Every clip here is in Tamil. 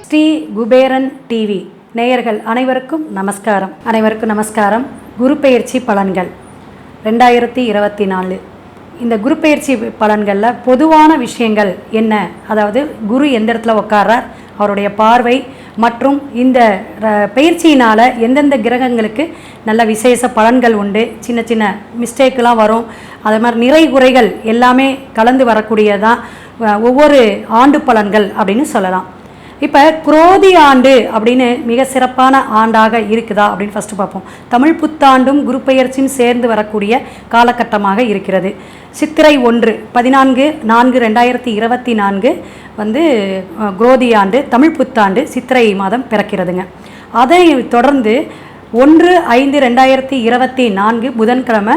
ஸ்ரீ குபேரன் டிவி. நேயர்கள் அனைவருக்கும் நமஸ்காரம். அனைவருக்கும் நமஸ்காரம். குரு பெயர்ச்சி பலன்கள். ரெண்டாயிரத்தி இருபத்தி நாலு. இந்த குரு பெயர்ச்சி பலன்களில் பொதுவான விஷயங்கள் என்ன? அதாவது குரு எந்த இடத்துல உட்கார்றார்? அவருடைய பார்வை மற்றும் இந்த ர- பயிற்சியினால் எந்தெந்த கிரகங்களுக்கு நல்ல விசேஷ பலன்கள் உண்டு சின்ன சின்ன மிஸ்டேக்கெலாம் வரும் அதே மாதிரி நிறை குறைகள் எல்லாமே கலந்து வரக்கூடியதான் ஒவ்வொரு ஆண்டு பலன்கள் அப்படின்னு சொல்லலாம். இப்போ குரோதி ஆண்டு அப்படின்னு மிக சிறப்பான ஆண்டாக இருக்குதா அப்படின்னு ஃபஸ்ட்டு பார்ப்போம். தமிழ் புத்தாண்டும் குரு பெயர்ச்சியும் சேர்ந்து வரக்கூடிய காலகட்டமாக இருக்கிறது. சித்திரை ஒன்று பதினான்கு நான்கு ரெண்டாயிரத்தி இருபத்தி நான்கு வந்து குரோதி ஆண்டு தமிழ் புத்தாண்டு சித்திரை மாதம் பிறக்கிறதுங்க. அதை தொடர்ந்து ஒன்று ஐந்து ரெண்டாயிரத்தி இருபத்தி நான்கு புதன்கிழமை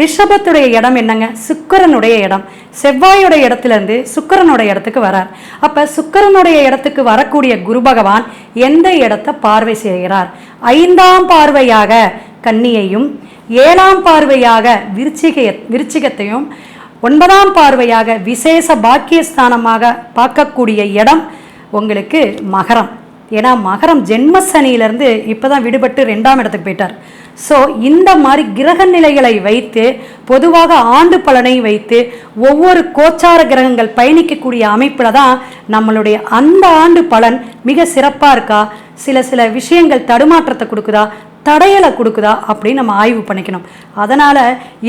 ரிஷபத்துடைய இடம் என்னங்க? சுக்கிரனுடைய இடம். செவ்வாயுடைய இடத்துல இருந்து சுக்கிரனுடைய இடத்துக்கு வரார். அப்போ சுக்கிரனுடைய இடத்துக்கு வரக்கூடிய குரு பகவான் எந்த இடத்தை பார்வை செய்கிறார்? ஐந்தாம் பார்வையாக கன்னியையும் ஏழாம் பார்வையாக விருச்சிகைய விருச்சிகத்தையும் ஒன்பதாம் பார்வையாக விசேஷ பாக்கியஸ்தானமாக பார்க்கக்கூடிய இடம் உங்களுக்கு மகரம். ஏன்னா மகரம் ஜென்ம சனியிலேருந்து இப்போ தான் விடுபட்டு ரெண்டாம் இடத்துக்கு போயிட்டார். ஸோ இந்த மாதிரி கிரக நிலைகளை வைத்து பொதுவாக ஆண்டு பலனை வைத்து ஒவ்வொரு கோச்சார கிரகங்கள் பயணிக்கக்கூடிய அமைப்பில் தான் நம்மளுடைய அந்த ஆண்டு பலன் மிக சிறப்பாக இருக்கா? சில சில விஷயங்கள் தடுமாற்றத்தை கொடுக்குதா? தடையலை கொடுக்குதா? அப்படின்னு நம்ம ஆய்வு பண்ணிக்கணும். அதனால்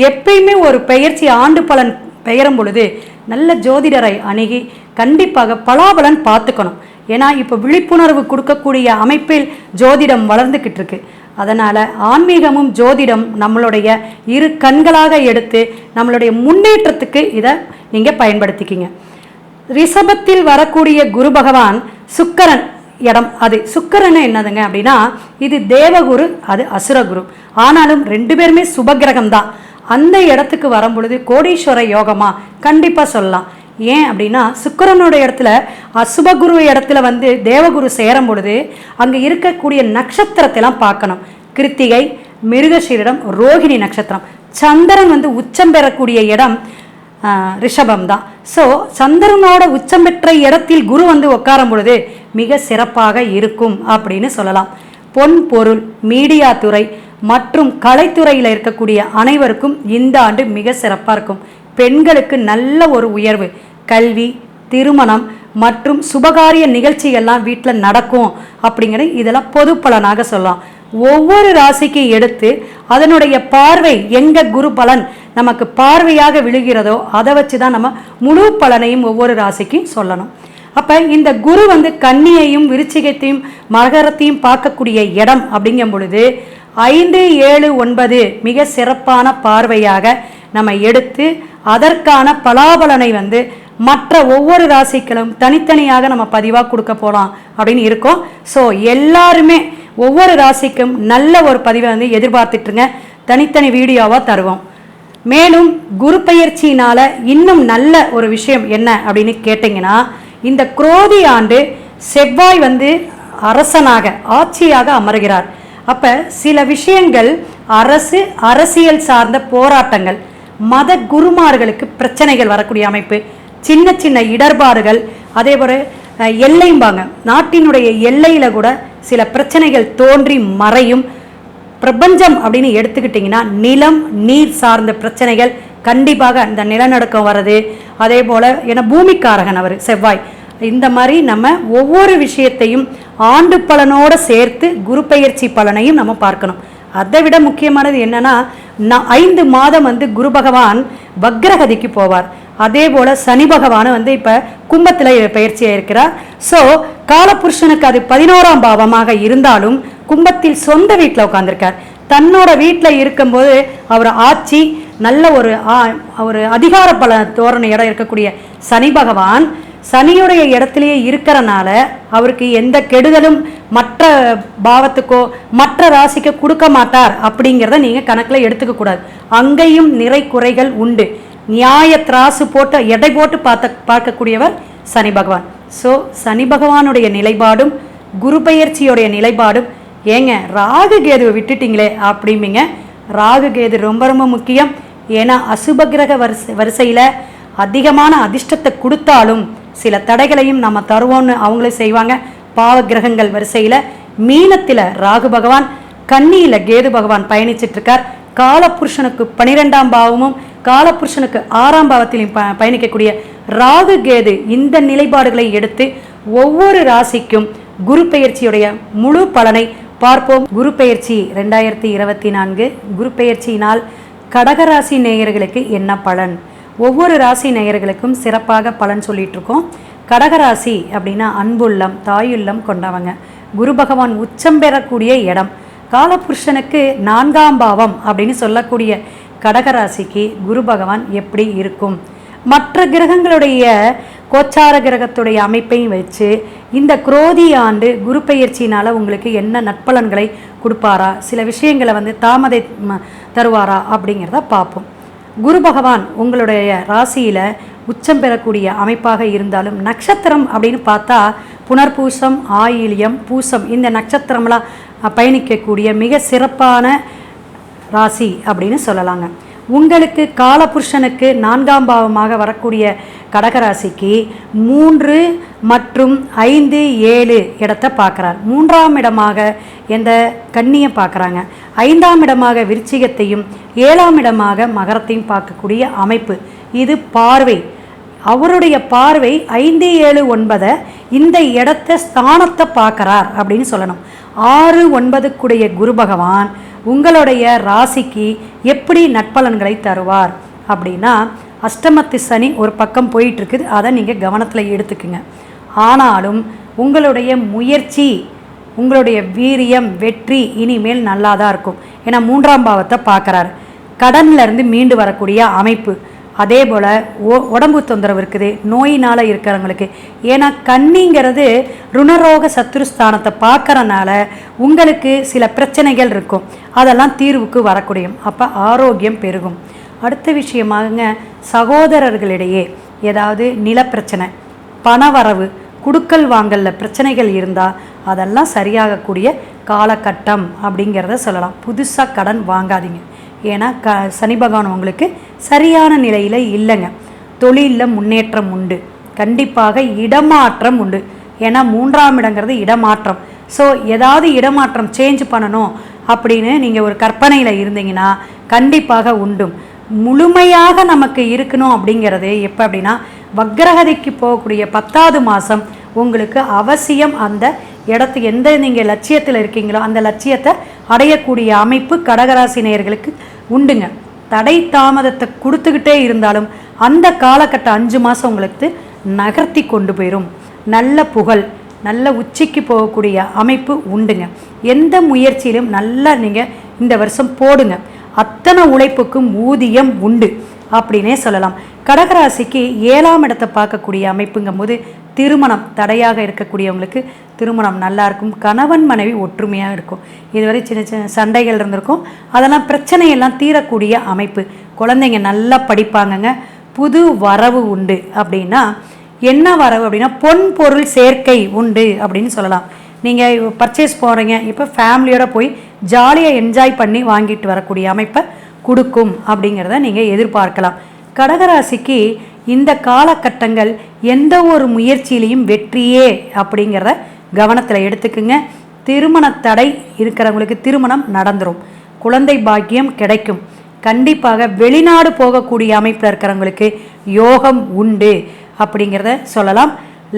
எப்பயுமே ஒரு பெயர்ச்சி ஆண்டு பலன் பெயரும் பொழுது நல்ல ஜோதிடரை அணுகி கண்டிப்பாக பலாபலன் பார்த்துக்கணும். ஏன்னா இப்போ விழிப்புணர்வு கொடுக்கக்கூடிய அமைப்பில் ஜோதிடம் வளர்ந்துக்கிட்டு இருக்கு. அதனால் ஆன்மீகமும் ஜோதிடம் நம்மளுடைய இரு கண்களாக எடுத்து நம்மளுடைய முன்னேற்றத்துக்கு இதை நீங்கள் பயன்படுத்திக்கிங்க. ரிஷபத்தில் வரக்கூடிய குரு பகவான் சுக்கரன் இடம். அது சுக்கரன் என்னதுங்க அப்படின்னா இது தேவகுரு அது அசுரகுரு. ஆனாலும் ரெண்டு பேருமே சுபகிரகம் தான் அந்த இடத்துக்கு வரும்பொழுது கோடீஸ்வர யோகமா? கண்டிப்பாக சொல்லலாம். ஏன் அப்படின்னா சுக்கிரனோட இடத்துல அசுபகுரு இடத்துல வந்து தேவகுரு சேரும் பொழுது அங்கே இருக்கக்கூடிய நட்சத்திரத்தெல்லாம் பார்க்கணும். கிருத்திகை மிருகசீரிடம் ரோகிணி நட்சத்திரம். சந்திரன் வந்து உச்சம் பெறக்கூடிய இடம் ரிஷபம் தான். ஸோ சந்திரனோட உச்சம் பெற்ற இடத்தில் குரு வந்து உட்காரும் பொழுது மிக சிறப்பாக இருக்கும் அப்படின்னு சொல்லலாம். பொன் பொருள் மீடியா துறை மற்றும் கலைத்துறையில் இருக்கக்கூடிய அனைவருக்கும் இந்த ஆண்டு மிக சிறப்பாக இருக்கும். பெண்களுக்கு நல்ல ஒரு உயர்வு. கல்வி திருமணம் மற்றும் சுபகாரிய நிகழ்ச்சிகள்லாம் வீட்டில் நடக்கும் அப்படிங்கிறது இதெல்லாம் பொது பலனாக சொல்லலாம். ஒவ்வொரு ராசிக்கு எடுத்து அதனுடைய பார்வை எங்க குரு பலன் நமக்கு பார்வையாக விழுகிறதோ அதை வச்சு தான் நம்ம முழு பலனையும் ஒவ்வொரு ராசிக்கும் சொல்லணும். அப்போ இந்த குரு வந்து கன்னியையும் விருச்சிகத்தையும் மகரத்தையும் பார்க்கக்கூடிய இடம் அப்படிங்கும் பொழுது ஐந்து ஏழு ஒன்பது மிக சிறப்பான பார்வையாக நம்ம எடுத்து அதற்கான பலாபலனை வந்து மற்ற ஒவ்வொரு ராசிகளும் தனித்தனியாக நம்ம பதிவாக கொடுக்க போகலாம் அப்படின்னு இருக்கோம். ஸோ எல்லாருமே ஒவ்வொரு ராசிக்கும் நல்ல ஒரு பதிவை வந்து எதிர்பார்த்துட்ருங்க தனித்தனி வீடியோவாக தருவோம். மேலும் குரு பயிற்சியினால் இன்னும் நல்ல ஒரு விஷயம் என்ன அப்படின்னு கேட்டிங்கன்னா இந்த குரோதி ஆண்டு செவ்வாய் வந்து அரசனாக ஆட்சியாக அமர்கிறார். அப்போ சில விஷயங்கள் அரசு அரசியல் சார்ந்த போராட்டங்கள் மத குருமார்களுக்கு பிரச்சனைகள் வரக்கூடிய அமைப்பு சின்ன சின்ன இடர்பாடுகள் அதே போல் எல்லையும்பாங்க எல்லைம்பாங்க. நாட்டினுடைய எல்லையில் கூட சில பிரச்சனைகள் தோன்றி மறையும். பிரபஞ்சம் அப்படின்னு எடுத்துக்கிட்டிங்கன்னா நிலம் நீர் சார்ந்த பிரச்சனைகள் கண்டிப்பாக இந்த நிலநடுக்கம் வர்றது. அதே போல் ஏன்னா பூமிக்காரகன் அவர் செவ்வாய். இந்த மாதிரி நம்ம ஒவ்வொரு விஷயத்தையும் ஆண்டு பலனோடு சேர்த்து குரு பயிற்சி பலனையும் நம்ம பார்க்கணும். அதை விட முக்கியமானது என்னன்னா நான் ஐந்து மாதம் வந்து குரு பகவான் வக்ரகதிக்கு போவார். அதே போல் சனி பகவான் வந்து இப்போ கும்பத்தில் பயிற்சியாக இருக்கிறார் ஸோ காலபுருஷனுக்கு அது பதினோராம் பாவமாக இருந்தாலும் கும்பத்தில் சொந்த வீட்டில் உட்காந்துருக்கார் தன்னோட வீட்டில் இருக்கும்போது அவர் ஆட்சி நல்ல ஒரு ஒரு அதிகார பல தோரணையோட இருக்கக்கூடிய சனி பகவான் சனியுடைய இடத்திலேயே இருக்கிறனால அவருக்கு எந்த கெடுதலும் மற்ற பாவத்துக்கோ மற்ற ராசிக்கோ கொடுக்க மாட்டார் அப்படிங்கிறத நீங்கள் கணக்கில் எடுத்துக்கக்கூடாது அங்கேயும் நிறை குறைகள் உண்டு. நியாய திராசு போட்டு எடை போட்டு பார்த்த பார்க்கக்கூடியவர் சனி பகவான். ஸோ சனி பகவானுடைய நிலைப்பாடும் குரு பெயர்ச்சியுடைய நிலைப்பாடும் ஏங்க ராகு கேதுவை விட்டுட்டீங்களே அப்படிம்பிங்க. ராகு கேது ரொம்ப ரொம்ப முக்கியம். ஏன்னா அசுப கிரக வரிசை வரிசையில் அதிகமான அதிர்ஷ்டத்தை கொடுத்தாலும் சில தடைகளையும் நம்ம தருவோம்னு அவங்களே செய்வாங்க. பாவ கிரகங்கள் வரிசையில் மீனத்தில் ராகு பகவான் கன்னியில் கேது பகவான் பயணிச்சிட்டு இருக்கார் காலபுருஷனுக்கு பனிரெண்டாம் பாவமும் காலபுருஷனுக்கு ஆறாம் பாவத்திலையும் ப பயணிக்கக்கூடிய ராகு கேது இந்த நிலைப்பாடுகளை எடுத்து ஒவ்வொரு ராசிக்கும் குரு பெயர்ச்சியுடைய முழு பலனை பார்ப்போம். குரு பெயர்ச்சி ரெண்டாயிரத்தி இருபத்தி நான்கு குரு பெயர்ச்சியினால் கடகராசி நேயர்களுக்கு என்ன பலன்? ஒவ்வொரு ராசி நேயர்களுக்கும் சிறப்பாக பலன் சொல்லிட்டு இருக்கோம் கடகராசி அப்படின்னா அன்புள்ளம் தாயுள்ளம் கொண்டவங்க. குரு பகவான் உச்சம் பெறக்கூடிய இடம். காலபுருஷனுக்கு நான்காம் பாவம் அப்படின்னு சொல்லக்கூடிய கடகராசிக்கு குரு பகவான் எப்படி இருக்கும்? மற்ற கிரகங்களுடைய கோச்சார கிரகத்துடைய அமைப்பையும் வச்சு இந்த குரோதி ஆண்டு குரு பயிற்சியினால் உங்களுக்கு என்ன நட்பலன்களை கொடுப்பாரா? சில விஷயங்களை வந்து தாமதை ம- தருவாரா அப்படிங்கிறத பார்ப்போம். குரு பகவான் உங்களுடைய ராசியில் உச்சம் பெறக்கூடிய அமைப்பாக இருந்தாலும் நட்சத்திரம் அப்படின்னு பார்த்தா புனர்பூசம் ஆயிலியம் பூசம் இந்த நட்சத்திரம்லாம் பயணிக்கக்கூடிய மிக சிறப்பான ராசி அப்படின்னு சொல்லலாங்க. உங்களுக்கு காலபுருஷனுக்கு நான்காம் பாவமாக வரக்கூடிய கடகராசிக்கு மூன்று மற்றும் ஐந்து ஏழு இடத்தை பார்க்குறார். மூன்றாம் இடமாக எந்த கன்னியை பார்க்குறாங்க? ஐந்தாம் இடமாக விருச்சிகத்தையும் ஏழாம் இடமாக மகரத்தையும் பார்க்கக்கூடிய அமைப்பு. இது பார்வை. அவருடைய பார்வை ஐந்து ஏழு ஒன்பதை இந்த இடத்த ஸ்தானத்தை பார்க்கறார் அப்படின்னு சொல்லணும். ஆறு ஒன்பதுக்குடைய குரு பகவான் உங்களுடைய ராசிக்கு எப்படி நட்பலன்களை தருவார் அப்படின்னா அஷ்டமத்து சனி ஒரு பக்கம் போயிட்டு இருக்குது. அதை நீங்கள் கவனத்தில் எடுத்துக்குங்க. ஆனாலும் உங்களுடைய முயற்சி உங்களுடைய வீரியம் வெற்றி இனிமேல் நல்லா தான் இருக்கும். ஏன்னா மூன்றாம் பாவத்தை பார்க்குறாரு. கடன்லேருந்து மீண்டு வரக்கூடிய அமைப்பு. அதே போல் உடம்பு தொந்தரவு இருக்குது நோயினால் இருக்கிறவங்களுக்கு. ஏன்னா கண்ணிங்கிறது ருணரோக சத்துருஸ்தானத்தை பார்க்குறனால உங்களுக்கு சில பிரச்சனைகள் இருக்கும். அதெல்லாம் தீர்வுக்கு வரக்கூடியும் அப்போ ஆரோக்கியம் பெருகும். அடுத்த விஷயமாகங்க சகோதரர்களிடையே ஏதாவது நிலப்பிரச்சனை பணவரவு குடுக்கல் வாங்கல்ல பிரச்சனைகள் இருந்தால் அதெல்லாம் சரியாகக்கூடிய காலகட்டம் அப்படிங்கிறத சொல்லலாம். புதுசாக கடன் வாங்காதீங்க. ஏன்னா க சனி பகவான் உங்களுக்கு சரியான நிலையில் இல்லைங்க. தொழிலில் முன்னேற்றம் உண்டு. கண்டிப்பாக இடமாற்றம் உண்டு. ஏன்னா மூன்றாம் இடங்கிறது இடமாற்றம். ஸோ ஏதாவது இடமாற்றம் சேஞ்ச் பண்ணணும் அப்படின்னு நீங்கள் ஒரு கற்பனையில் இருந்தீங்கன்னா கண்டிப்பாக உண்டும். முழுமையாக நமக்கு இருக்கணும் அப்படிங்கிறது எப்போ அப்படின்னா வக்ரகதிக்கு போகக்கூடிய பத்தாவது மாதம் உங்களுக்கு அவசியம் அந்த இடத்து எந்த நீங்கள் லட்சியத்தில் இருக்கீங்களோ அந்த லட்சியத்தை அடையக்கூடிய அமைப்பு கடகராசி நேயர்களுக்கு உண்டுங்க. தடை தாமதத்தை கொடுத்துக்கிட்டே இருந்தாலும் அந்த காலகட்டம் அஞ்சு மாதம் உங்களுக்கு நகர்த்தி கொண்டு போயிடும் நல்ல புகழ் நல்ல உச்சிக்கு போகக்கூடிய அமைப்பு உண்டுங்க. எந்த முயற்சியிலும் நல்லா நீங்கள் இந்த வருஷம் போடுங்க. அத்தனை உழைப்புக்கும் ஊதியம் உண்டு. அப்படின்னே சொல்லலாம். கடகராசிக்கு ஏழாம் இடத்தை பார்க்கக்கூடிய அமைப்புங்கும்போது திருமணம் தடையாக இருக்கக்கூடியவங்களுக்கு திருமணம் நல்லா இருக்கும். கணவன் மனைவி ஒற்றுமையாக இருக்கும். இதுவரை சின்ன சின்ன சண்டைகள் இருந்திருக்கும். அதெல்லாம் பிரச்சனையெல்லாம் தீரக்கூடிய அமைப்பு. குழந்தைங்க நல்லா படிப்பாங்கங்க. புது வரவு உண்டு அப்படின்னா என்ன வரவு அப்படின்னா பொன் பொருள் சேர்க்கை உண்டு அப்படின்னு சொல்லலாம். நீங்கள் பர்ச்சேஸ் போகிறீங்க இப்போ ஃபேமிலியோடு போய் ஜாலியாக என்ஜாய் பண்ணி வாங்கிட்டு வரக்கூடிய அமைப்பை கொடுக்கும் அப்படிங்கிறத நீங்கள் எதிர்பார்க்கலாம். கடகராசிக்கு இந்த காலகட்டங்கள் எந்த ஒரு முயற்சியிலையும் வெற்றியே அப்படிங்கிறத கவனத்தில் எடுத்துக்குங்க. திருமண தடை இருக்கிறவங்களுக்கு திருமணம் நடந்துடும் குழந்தை பாக்கியம் கிடைக்கும். கண்டிப்பாக வெளிநாடு போகக்கூடிய அமைப்பில் இருக்கிறவங்களுக்கு யோகம் உண்டு அப்படிங்கிறத சொல்லலாம்.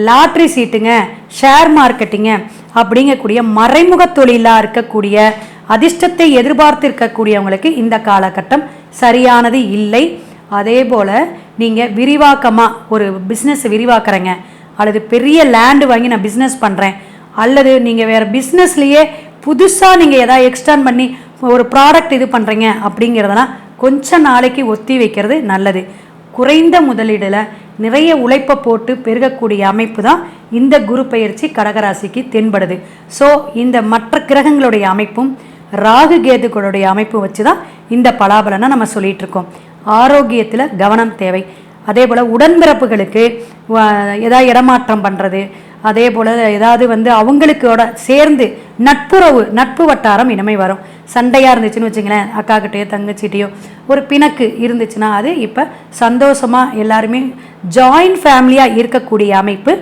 லாட்ரி சீட்டுங்க ஷேர் மார்க்கெட்டிங்க அப்படிங்கக்கூடிய மறைமுக தொழிலாக இருக்கக்கூடிய அதிர்ஷ்டத்தை எதிர்பார்த்திருக்கக்கூடியவங்களுக்கு இந்த காலகட்டம் சரியானது இல்லை. அதே போல் நீங்கள் விரிவாக்கமாக ஒரு பிஸ்னஸ் விரிவாக்குறீங்க. அல்லது பெரிய லேண்டு வாங்கி நான் பிஸ்னஸ் பண்ணுறேன் அல்லது நீங்கள் வேறு பிஸ்னஸ்லேயே புதுசாக நீங்கள் எதாவது எக்ஸ்டர்ன் பண்ணி ஒரு ப்ராடக்ட் இது பண்ணுறீங்க அப்படிங்கிறதெல்லாம் கொஞ்ச நாளைக்கு ஒத்தி வைக்கிறது நல்லது. குறைந்த முதலீடில் நிறைய உழைப்பை போட்டு பெருகக்கூடிய அமைப்பு தான் இந்த குரு பயிற்சி கடகராசிக்கு தென்படுது. ஸோ இந்த மற்ற கிரகங்களுடைய அமைப்பும் ராகு கேதுகளுடைய அமைப்பு வச்சு தான் இந்த பலாபலனை நம்ம சொல்லிட்டு இருக்கோம் ஆரோக்கியத்தில் கவனம் தேவை. அதே போல் உடன்பிறப்புகளுக்கு வ- ஏதாவது இடமாற்றம் பண்ணுறது அதே போல் ஏதாவது வந்து அவங்களுக்கோட சேர்ந்து நட்புறவு நட்பு வட்டாரம் இனிமே வரும். சண்டையாக இருந்துச்சுன்னு வச்சுங்களேன் அக்காக்கிட்டையோ தங்கச்சிட்டையோ ஒரு பிணக்கு இருந்துச்சுன்னா அது இப்போ சந்தோஷமாக எல்லாருமே ஜாயின்ட் ஃபேமிலியாக இருக்கக்கூடிய அமைப்பு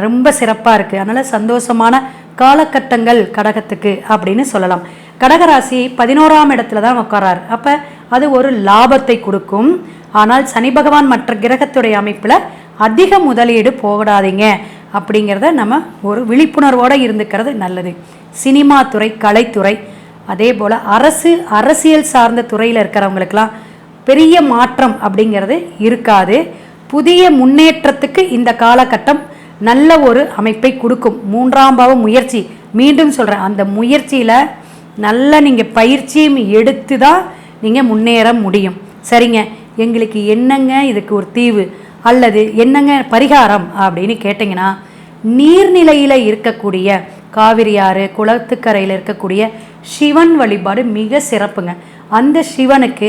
ரொம்ப சிறப்பாக இருக்குது அதனால் சந்தோஷமான காலகட்டங்கள் கடகத்துக்கு அப்படின்னு சொல்லலாம். கடகராசி பதினோராம் இடத்துல தான் உட்காரார் அப்போ அது ஒரு லாபத்தை கொடுக்கும். ஆனால் சனி பகவான் மற்ற கிரகத்துடைய அமைப்பில் அதிக முதலீடு போடாதீங்க அப்படிங்கிறத நம்ம ஒரு விழிப்புணர்வோடு இருந்துக்கிறது நல்லது. சினிமா துறை கலைத்துறை அதே போல் அரசு அரசியல் சார்ந்த துறையில் இருக்கிறவங்களுக்கெல்லாம் பெரிய மாற்றம் அப்படிங்கிறது இருக்காது. புதிய முன்னேற்றத்துக்கு இந்த காலகட்டம் நல்ல ஒரு அமைப்பை கொடுக்கும். மூன்றாம் பாவ முயற்சி. மீண்டும் சொல்கிறேன் அந்த முயற்சியில் நல்ல நீங்கள் பயிற்சியும் எடுத்து தான் நீங்கள் முன்னேற முடியும். சரிங்க. எங்களுக்கு என்னங்க இதுக்கு ஒரு தீவு? அல்லது என்னங்க பரிகாரம்? அப்படின்னு கேட்டிங்கன்னா நீர்நிலையில் இருக்கக்கூடிய காவிரி ஆறு குளத்துக்கரையில் இருக்கக்கூடிய சிவன் வழிபாடு மிக சிறப்புங்க. அந்த சிவனுக்கு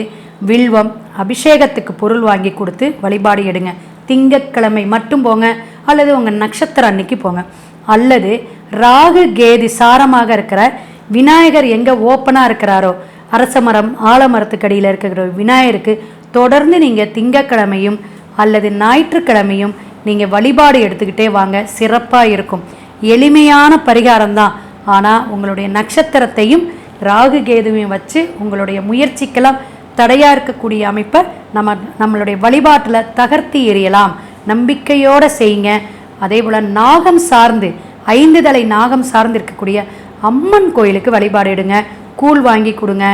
வில்வம் அபிஷேகத்துக்கு பொருள் வாங்கி கொடுத்து வழிபாடு எடுங்க. திங்கட்கிழமை மட்டும் போங்க. அல்லது உங்கள் நட்சத்திரம் அன்னைக்கு போங்க. அல்லது ராகு கேதி சாரமாக இருக்கிற விநாயகர் எங்கே ஓப்பனாக இருக்கிறாரோ அரச மரம் ஆலமரத்துக்கடியில் இருக்கிற விநாயகருக்கு தொடர்ந்து நீங்கள் திங்கக்கிழமையும் அல்லது ஞாயிற்றுக்கிழமையும் நீங்கள் வழிபாடு எடுத்துக்கிட்டே வாங்க சிறப்பாக இருக்கும். எளிமையான பரிகாரம் தான். ஆனால் உங்களுடைய நட்சத்திரத்தையும் ராகு கேதுவையும் வச்சு உங்களுடைய முயற்சிக்கெல்லாம் தடையாக இருக்கக்கூடிய அமைப்பை நம்ம நம்மளுடைய வழிபாட்டில் தகர்த்தி எறியலாம். நம்பிக்கையோடு செய்யுங்க. அதே போல் நாகம் சார்ந்து ஐந்து தலை நாகம் சார்ந்து இருக்கக்கூடிய அம்மன் கோயிலுக்கு வழிபாடு எடுங்க. கூழ் வாங்கி கொடுங்க.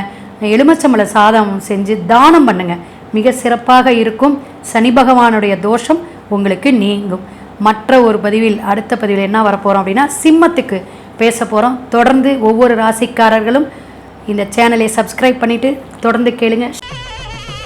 எலுமிச்சம்பழ சாதம் செஞ்சு தானம் பண்ணுங்க. மிக சிறப்பாக இருக்கும். சனி பகவானுடைய தோஷம் உங்களுக்கு நீங்கும். மற்ற ஒரு பதிவில் அடுத்த பதிவில் என்ன வரப்போகிறோம் அப்படின்னா சிம்மத்துக்கு பேச போகிறோம் தொடர்ந்து ஒவ்வொரு ராசிக்காரர்களும் இந்த சேனலை சப்ஸ்கிரைப் பண்ணிவிட்டு தொடர்ந்து கேளுங்கள்